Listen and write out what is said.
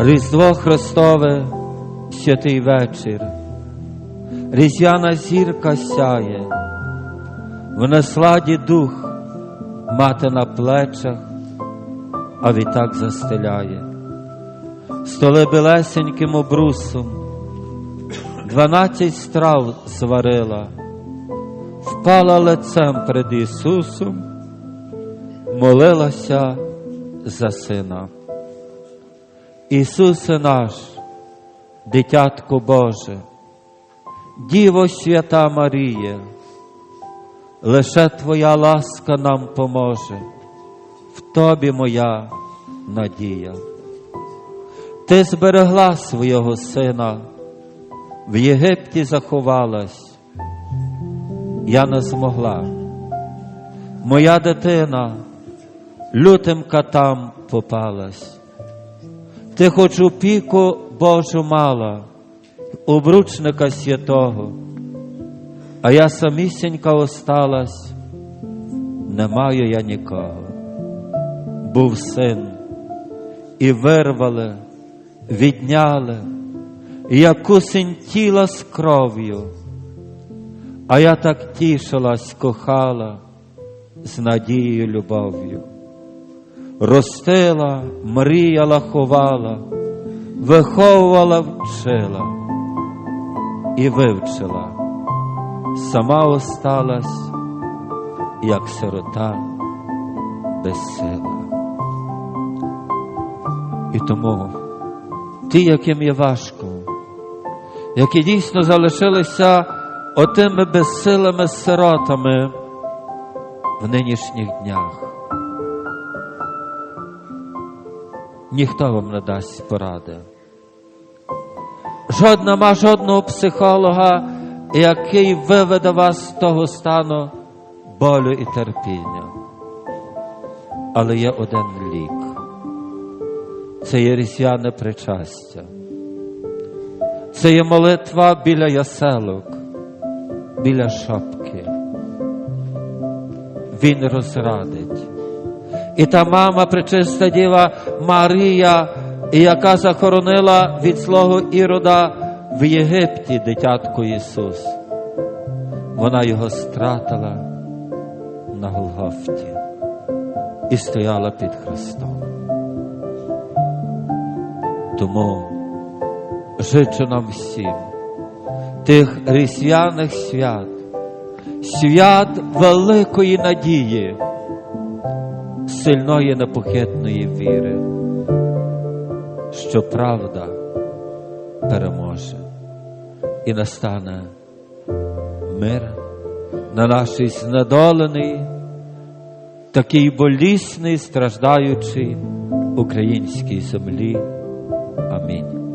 Різдво Христове, святий вечір, різдвяна зірка сяє, в насладі дух мати на плечах, а відтак застеляє, столи білесеньким обрусом, дванадцять страв зварила, впала лицем перед Ісусом, молилася за сина. Ісусе наш, дитятко Боже, Діво свята Марія, лише Твоя ласка нам поможе, в Тобі моя надія. Ти зберегла свого сина, в Єгипті заховалась, я не змогла. Моя дитина лютим катам попалась. Ти хоч опіку Божу мала, обручника святого, а я самісінька осталась, не маю я нікого. Був син, і вирвали, відняли, як кусень тіла з кров'ю, а я так тішилась, кохала з надією любов'ю ростила, мріяла, ховала, виховувала, вчила і вивчила, сама осталась, як сирота безсила. І тому ті, яким є важко, які дійсно залишилися отими безсилими сиротами в нинішніх днях. Ніхто вам не дасть поради. Жодна ма жодного психолога, який виведе вас з того стану болю і терпіння. Але є один лік. Це є різдвяне причастя. Це є молитва біля яселок, біля шапки. Він розрадить. І та мама, пречиста діва Марія, яка захоронила від злого ірода в Єгипті дитятко Ісус. Вона його стратила на Голгофті і стояла під Христом. Тому жичу нам всім тих різдвяних свят, свят великої надії сильної непохитної віри, що правда переможе і настане мир на нашій знедоленій, такій болісній, страждаючій українській землі. Амінь.